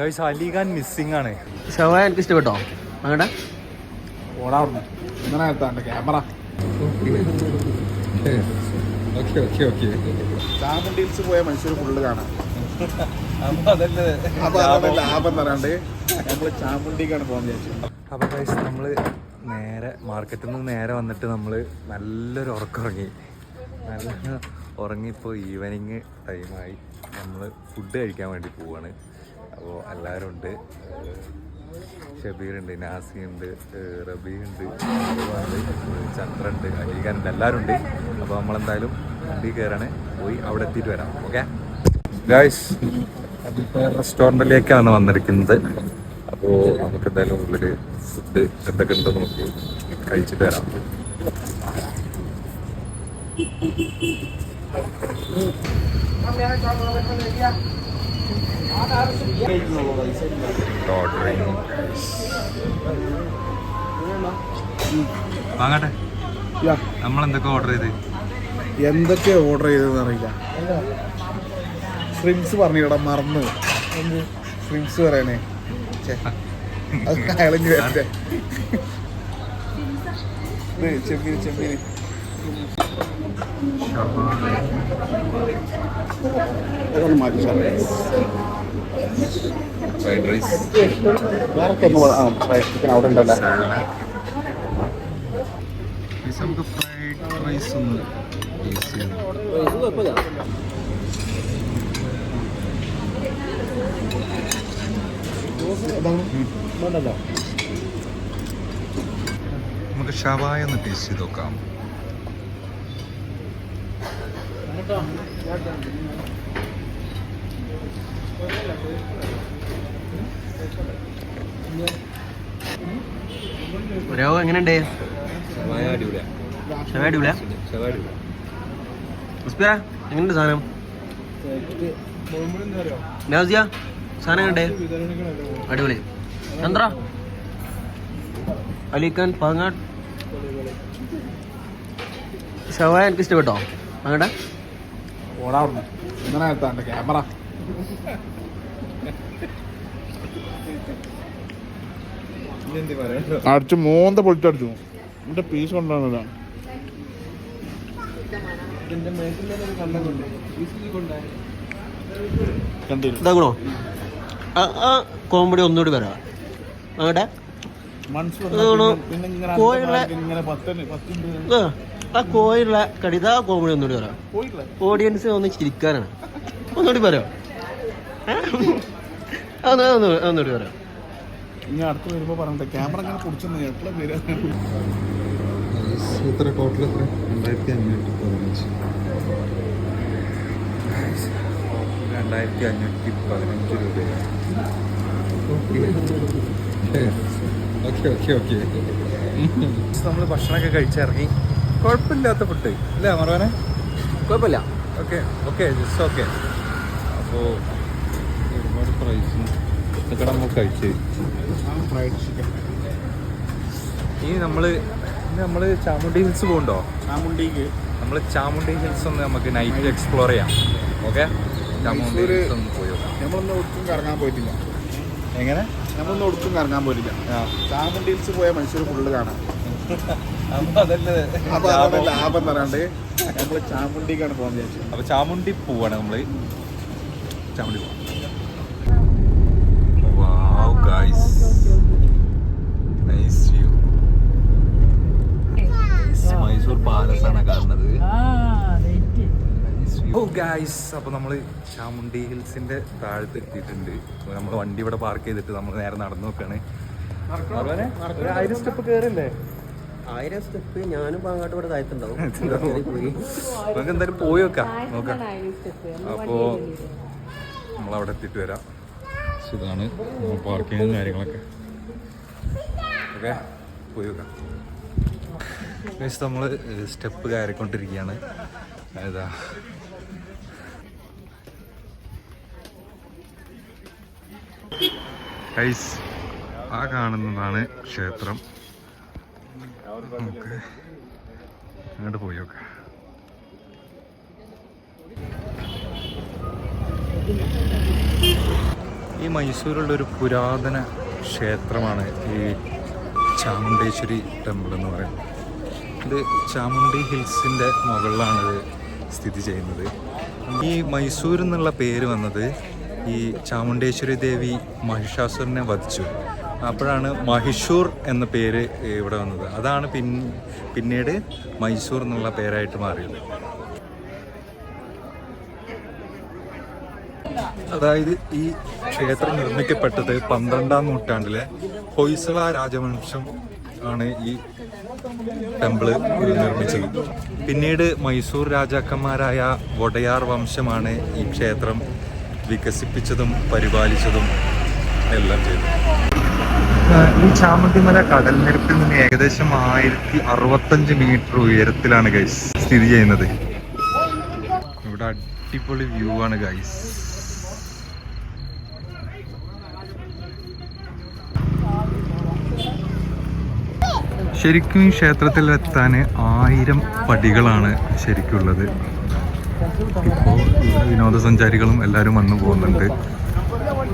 Guys Alikhan missing ആണ്. ഷവായ എനിക്ക് ഇഷ്ടപ്പെട്ടോ? അങ്ങടെ ഓടാറുണ്ട് ഇങ്ങനെ എത്താണ്ട് camera okay okay okay. Chamundi Hills പോയ മനുഷ്യർ ഫുള്ള് കാണാം. അപ്പൊ ലാഭം. തരാണ്ട് നമ്മൾ ചാമുണ്ടിക്കാണ് പോകാൻ വിചാരിച്ചത്. അപ്പോൾ ഗൈസ് നമ്മൾ നേരെ മാർക്കറ്റിൽ നിന്ന് നേരെ വന്നിട്ട് നമ്മൾ നല്ലൊരു ഉറക്കുറങ്ങി നല്ല ഉറങ്ങിപ്പോൾ ഈവനിങ് ടൈമായി നമ്മൾ ഫുഡ് കഴിക്കാൻ വേണ്ടി പോവാണ്. അപ്പോൾ എല്ലാവരും ഉണ്ട് ഷബീറുണ്ട് നാസി ഉണ്ട് റബി ഉണ്ട് ചന്ദ്രണ്ട് ഉണ്ട് എല്ലാവരും ഉണ്ട് അപ്പോൾ നമ്മളെന്തായാലും വണ്ടി കയറാണ്. പോയി അവിടെ എത്തിയിട്ട് വരാം. ഓക്കെ? ഗായ്സ് റെസ്റ്റോറന്റിലേക്കാണ് വന്നിരിക്കുന്നത്. അപ്പോൾ നമുക്ക് എന്തായാലും ഉള്ളിൽ ഫുഡ് എന്തൊക്കെ ഉണ്ടോ നോക്കി കഴിച്ചിട്ട് വരാം. ഓർഡറിങ് വാങ്ങട്ടെ. നമ്മൾ എന്തൊക്കെ ഓർഡർ ചെയ്ത്? എന്തൊക്കെ ഓർഡർ ചെയ്തതെന്ന് അറിയില്ല. ശ്രിംസ് പറഞ്ഞിടാ മറന്ന്. ശ്രിംസ് പറയണേ. അത് അയാളെങ്കിൽ വരട്ടെ. ചെമ്മീന് ചെമ്മീന് മാറ്റി സാറേ ഫ്രൈഡ് റൈസ് അവിടെ ഉണ്ടല്ലോ നമുക്ക് ഫ്രൈഡ് റൈസ് ഒന്ന് ടേസ്റ്റ് ചെയ്യാം. നമുക്ക് ഷവായ ഒന്ന് ടേസ്റ്റ് ചെയ്ത് നോക്കാം. ഒരോ എങ്ങനെയുണ്ട്? അടിപൊളിയാ എങ്ങനെയുണ്ട് സാധനം? നൗസിയ സാധനം എങ്ങനെയുണ്ട്? അടിപൊളി. ചന്ദ്ര? അലിഖാൻ പാങ്ങാട്? ഷവായ എനിക്ക് ഇഷ്ടപ്പെട്ടോ? അങ്ങോട്ടെ ഓടാറുണ്ട് ഇങ്ങനെ ക്യാമറ. അടിച്ചു മൂന്ന പൊളിച്ചടിച്ചു എന്റെ പീസ് കൊണ്ടാണ്. കണ്ടില്ല. ഇതാക്കണോ? ആ ആ കോമഡി ഒന്നുകൂടി വരാം. അങ്ങടെ മനസ്സ് അതാണോ? പിന്നെ ഇങ്ങനെ കോഴിയുള്ള- അന്തമായിട്ട് ഇങ്ങനെ പത്തിന് പത്തിന്റെ ആ, കോയിലുള്ള കോയുള്ള കടിത കോമഡി ഒന്നുകൂടി വരാം. ഓഡിയൻസ് ഒന്ന് ചിരിക്കാനാണ്. ഒന്നുകൂടി പറയാം ഒന്നുകൂടി പറയാം. ഇനി അടുത്ത് വരുമ്പോ പറഞ്ഞിട്ട് ക്യാമറ ഇങ്ങനെ പിടിച്ചെന്ന് എപ്പോഴും വരാൻ എത്ര ടോട്ടൽ എത്ര രണ്ടായിരത്തി അഞ്ഞൂറ്റി പതിനഞ്ച്. രണ്ടായിരത്തി അഞ്ഞൂറ്റി പതിനഞ്ച് രൂപയാണ്. Okay okay okay. നമ്മൾ ഭക്ഷണമൊക്കെ കഴിച്ചിറങ്ങി. കുഴപ്പമില്ലാത്ത ഫുഡ്. അല്ലേ മറവാനെ? കുഴപ്പമില്ല. Okay okay just okay. അപ്പോൾ ഒരുപാട് പ്രൈസും ഇതൊക്കെ നമ്മൾ കഴിച്ച് ഇനി നമ്മൾ നമ്മൾ ചാമുണ്ടി ഹിൽസ് പോകണ്ടോ ചാമുണ്ടിക്ക്. നമ്മൾ ചാമുണ്ടി ഹിൽസ് ഒന്ന് നമുക്ക് നൈറ്റ് എക്സ്പ്ലോർ ചെയ്യാം. ഓക്കെ ചാമുണ്ടി ഹിൽസ് ഒന്ന് പോയി നമ്മളൊന്നും ഒട്ടും കറങ്ങാൻ പോയിട്ടില്ല. എങ്ങനെ? നമ്മളൊന്നും ഒട്ടും കറങ്ങാൻ പോയിട്ടില്ല. ഹിൽസ് പോയാൽ മനുഷ്യർ ഫുള്ള് കാണാം. അതല്ലേ അപ്പൊ ലാഭം. തരാണ്ട് നമ്മൾ ചാമുണ്ടിക്കാണ് പോകാൻ വിചാരിച്ചത്. അപ്പൊ ചാമുണ്ടി പോവാണ് നമ്മൾ. ചാമുണ്ടി പോവാം wow guys nice view Mysore Palace ആണ് കാണുന്നത് ഗൈസ് അപ്പോൾ നമ്മൾ ചാമുണ്ടി ഹിൽസിന്റെ താഴത്ത് എത്തിയിട്ടുണ്ട്. നമ്മൾ വണ്ടി ഇവിടെ പാർക്ക് ചെയ്തിട്ട് നമ്മൾ നേരെ നടന്നു നോക്കാണ്. ആയിരം സ്റ്റെപ്പ് കയറില്ലേ ആയിരം സ്റ്റെപ്പ് ഞാനും പാങ്ങാട്ട് ഇവിടെ താഴത്തുണ്ടാവും. പോയി? നമുക്ക് എന്തായാലും പോയി വെക്കാം നോക്കാം. നമ്മൾ നമ്മളവിടെ എത്തിയിട്ട് വരാം. ഇതാണ് പാർക്കിങ്ങും കാര്യങ്ങളൊക്കെ. ഓക്കെ പോയി വെക്കാം നമ്മൾ സ്റ്റെപ്പ് കയറിക്കൊണ്ടിരിക്കുകയാണ്. ഏതാ? ഗൈസ് ആ കാണുന്നതാണ് ക്ഷേത്രം. നമുക്ക് അങ്ങോട്ട് പോയി നോക്കാം. ഈ മൈസൂരുള്ള ഒരു പുരാതന ക്ഷേത്രമാണ് ഈ ചാമുണ്ടേശ്വരി ടെമ്പിൾ എന്ന് പറയുന്നത്. ഇത് ചാമുണ്ടി ഹിൽസിന്റെ മുകളിലാണ് ഇത് സ്ഥിതി ചെയ്യുന്നത്. ഈ മൈസൂർ എന്നുള്ള പേര് വന്നത് ഈ ചാമുണ്ടേശ്വരി ദേവി മഹിഷാസുരനെ വധിച്ചു. അപ്പോഴാണ് മഹിഷൂർ എന്ന പേര് ഇവിടെ വന്നത്. അതാണ് പിൻ പിന്നീട് മൈസൂർ എന്നുള്ള പേരായിട്ട് മാറിയത്. അതായത് ഈ ക്ഷേത്രം നിർമ്മിക്കപ്പെട്ടത് പന്ത്രണ്ടാം നൂറ്റാണ്ടിലെ ഹൊയ്സള രാജവംശം ആണ് ഈ ടെമ്പിൾ നിർമ്മിച്ചത്. പിന്നീട് മൈസൂർ രാജാക്കന്മാരായ വടയാർ വംശമാണ് ഈ ക്ഷേത്രം വികസിപ്പിച്ചതും പരിപാലിച്ചതും എല്ലാം ചെയ്തു. ഈ ചാമന്തിമല കടൽനിരപ്പിൽ നിന്ന് ഏകദേശം ആയിരത്തി അറുപത്തഞ്ച് മീറ്റർ ഉയരത്തിലാണ് ഗൈസ് സ്ഥിതി ചെയ്യുന്നത്. ഇവിടെ അടിപൊളി വ്യൂ ആണ് ഗൈസ് ശരിക്കും ഈ ക്ഷേത്രത്തിൽ എത്താൻ ആയിരം പടികളാണ് ശരിക്കുള്ളത്. ഇപ്പോൾ വിനോദസഞ്ചാരികളും എല്ലാവരും വന്നു പോകുന്നുണ്ട്.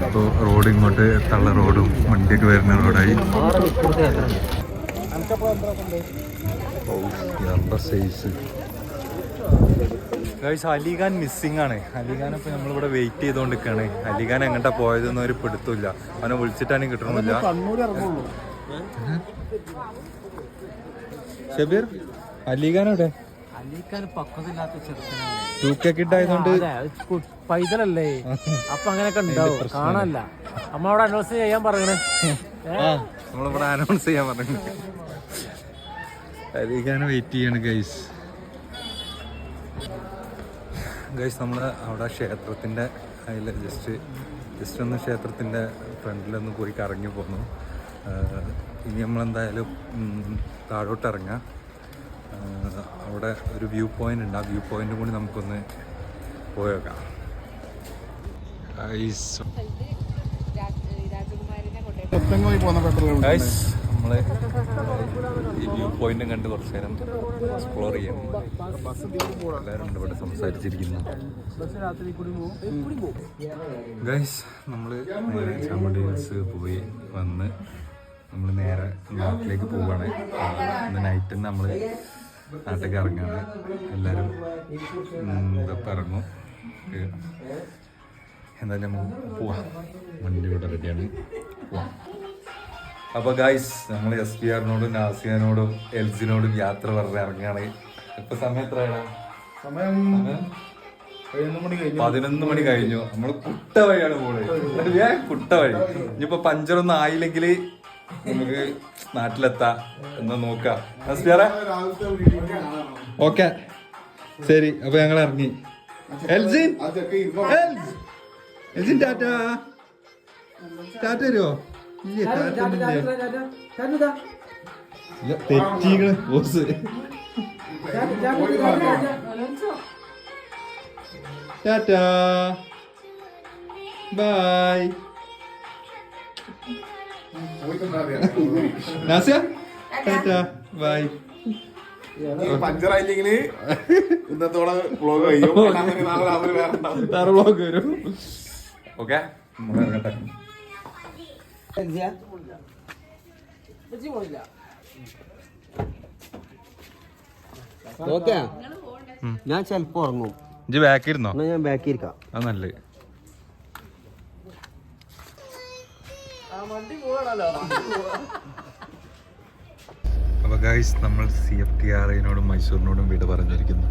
അപ്പോൾ റോഡ് ഇങ്ങോട്ട് തള്ള റോഡും വണ്ടിയൊക്കെ വരുന്ന റോഡായി. സൈസ് ഗൈസ് അലിഖാൻ മിസ്സിംഗ് ആണ്. അലിഖാൻ ഇപ്പൊ നമ്മളിവിടെ വെയിറ്റ് ചെയ്തോണ്ടിരിക്കാണ്. അലിഖാൻ എങ്ങോട്ടാ പോയതെന്ന് ഒരു പെടുത്തൂല്ല അവനെ വിളിച്ചിട്ടാണ് കിട്ടണമില്ല. ഷബീർ അലിഖാൻ എവിടെ അലിഖാൻ പക്വതില്ലാത്ത ചെറുക്കനാണ്. ടൂ കെ കിഡ് ആയതുകൊണ്ട് അതെ, അത് കു- പൈതലല്ലേ? അപ്പൊ അങ്ങനെയൊക്കെ ഉണ്ടാവും. കാണാനല്ല. നമ്മളവിടെ അനൗൺസ് ചെയ്യാൻ പറയണേ നമ്മളിവിടെ അനൗൺസ് ചെയ്യാൻ പറഞ്ഞു അലിഖാനെ വെയിറ്റ് ചെയ്യാണ് ഗൈസ് ഗൈസ് നമ്മൾ അവിടെ ക്ഷേത്രത്തിന്റെ അതിൽ ജസ്റ്റ് ജസ്റ്റ് ഒന്ന് ക്ഷേത്രത്തിന്റെ ഫ്രണ്ടിലൊന്ന് പോയി കറങ്ങി പോന്നു. ഇനി നമ്മളെന്തായാലും താഴോട്ട് ഇറങ്ങാം. അവിടെ ഒരു വ്യൂ പോയിന്റ് ഉണ്ട്. ആ വ്യൂ പോയിന്റും കൂടി നമുക്കൊന്ന് പോയേക്കാം. നമ്മൾ ഈ വ്യൂ പോയിന്റും കണ്ട് കുറച്ച് നേരം എക്സ്പ്ലോർ ചെയ്യാം. എല്ലാവരും ഉണ്ട് ഇവിടെ സംസാരിച്ചിരിക്കുന്നു. ഗൈസ് നമ്മൾ ചാമുണ്ടി ഹിൽസ് പോയി വന്ന് നമ്മൾ നേരെ നാട്ടിലേക്ക് പോവാണ്. ഇന്ന് നൈറ്റ് നമ്മൾ നമ്മൾ നാട്ടിലേക്ക് ഇറങ്ങാണ് എല്ലാവരും ഇതൊക്കെ ഇറങ്ങും എന്തായാലും നമുക്ക് പോവാം. വണ്ടി ഇവിടെ റെഡിയാണ്. പോവാം. അപ്പൊ ഗായ്സ് നമ്മൾ എസ് പി ആറിനോടും നാസിയാനോടും എൽസിനോടും യാത്ര പറഞ്ഞ് ഇറങ്ങാണ്. ഇപ്പൊ സമയം എത്രയാണ് സമയം പതിനൊന്ന് മണി കഴിഞ്ഞു. നമ്മൾ കുട്ട വഴിയാണ് പോണത്. കുട്ട വഴി. ഇനിയിപ്പോ പഞ്ചറൊന്നും ആയില്ലെങ്കിൽ നമുക്ക് നാട്ടിലെത്താം എന്ന് നോക്കാം. ഓക്കെ. ശരി അപ്പൊ ഞങ്ങൾ ഇറങ്ങി. എൽജിൻ? എൽജിൻ ടാറ്റ. ടാറ്റ തരുമോ ഇല്ല ടാറ്റ തെറ്റിക്കണ് boss. Tata. Bye? Nazia? Tata bye. ഈ പഞ്ചറായില്ലെങ്കിൽ ഇന്നത്തോടെ വ്ളോഗ് കഴിയും. വേറെ വരും. ഓക്കെ? ഞാൻ ചെലപ്പോ ഉറങ്ങും. ഇജ്ജ് ബാക്കിൽ ഇരുന്നോ? ഞാൻ ബാക്കിൽ ഇരിക്കാം. അത് നല്ലത്. അപ്പൊ ഗൈസ് നമ്മൾ സി എഫ് ടി ആർ ഐനോടും മൈസൂരിനോടും വീട് പറഞ്ഞിരിക്കുന്നു.